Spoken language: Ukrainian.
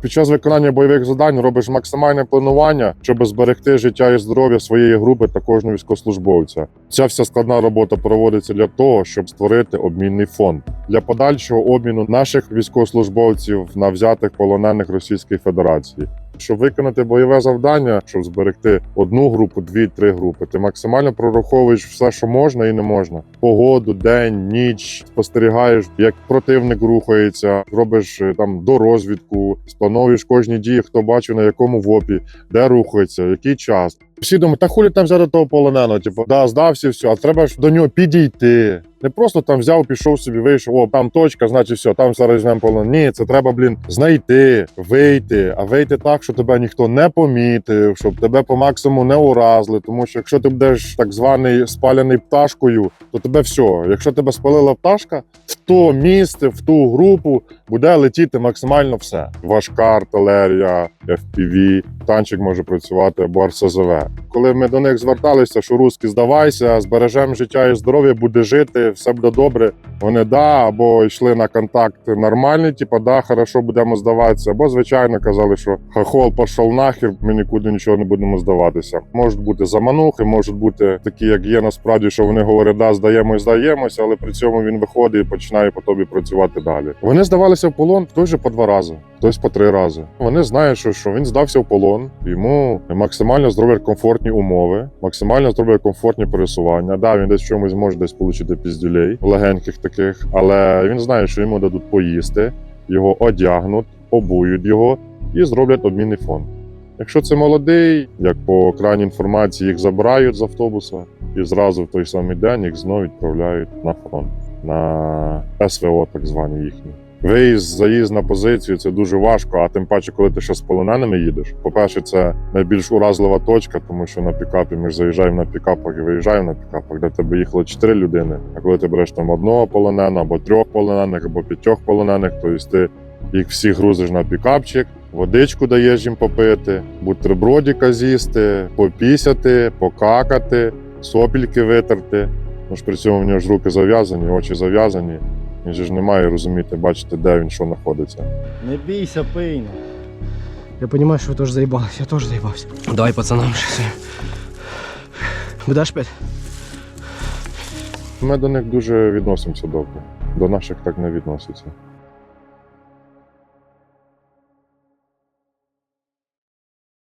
Під час виконання бойових завдань робиш максимальне планування, щоб зберегти життя і здоров'я своєї групи та кожного військовослужбовця. Ця вся складна робота проводиться для того, щоб створити обмінний фонд для подальшого обміну наших військовослужбовців на взятих полонених Російської Федерації. Щоб виконати бойове завдання, щоб зберегти одну групу, дві, три групи, ти максимально прораховуєш все, що можна і не можна. Погоду, день, ніч, спостерігаєш, як противник рухається, робиш е, там дорозвідку, сплановуєш кожні дії, хто бачив на якому вопі, де рухається, який час. Всі думають, та хулі там взяти того полоненого, типу, да, здався, все, а треба ж до нього підійти. Не просто там взяв, пішов собі, вийшов, о, там точка, значить все, там зараз візьмемо полон. Ні, це треба, блін, знайти, вийти, а вийти так, щоб тебе ніхто не помітив, щоб тебе по максимуму не уразили. Тому що якщо ти будеш так званий спалений пташкою, то тебе все. Якщо тебе спалила пташка, в то місце, в ту групу буде летіти максимально все. Важка артилерія, FPV, танчик може працювати або РСЗВ. Коли ми до них зверталися, що русські здавайся, збережемо життя і здоров'я, буде жити, все буде добре. Вони да, або йшли на контакт нормальний, типу, да, хорошо, будемо здаватися, або звичайно казали, що хахол пішов нахер, ми нікуди нічого не будемо здаватися. Можуть бути заманухи, можуть бути такі, як є насправді, що вони говорять, да, здаємось, здаємося, але при цьому він виходить і починає по тобі працювати далі. Вони здавалися в полон хтось же по два рази, хтось по три рази. Вони знають, що, що він здався в полон, йому максимально зроблять комфортні умови, максимально зроблять комфортні пересування. Да, він десь чомусь може десь отримати піздюлей, легеньких таких, але він знає, що йому дадуть поїсти, його одягнуть, обують його і зроблять обмінний фонд. Якщо це молодий, як по крайній інформації, їх забирають з автобуса і зразу в той самий день їх знову відправляють на фронт, на СВО, так звані їхні. Виїзд, заїзд на позицію це дуже важко, а тим паче, коли ти ще з полоненими їдеш. По-перше, це найбільш уразлива точка, тому що на пікапі ми ж заїжджаємо на пікапах і виїжджаємо на пікапах, де тебе їхало чотири людини. А коли ти береш там одного полоненого, або трьох полонених, або п'ятьох полонених, то ти їх всіх грузиш на пікапчик, водичку даєш їм попити, бутербродіка з'їсти, попісяти, покакати, сопільки витерти. Ну ж при цьому в нього ж руки зав'язані, очі зав'язані. Він же ж не має розуміти, бачити, де він що знаходиться. Не бійся, пийно. Я розумію, що ви теж заїбалися, я теж заїбався. Давай пацанам щось. Будеш пять? Ми до них дуже відносимося добре. До наших так не відносяться.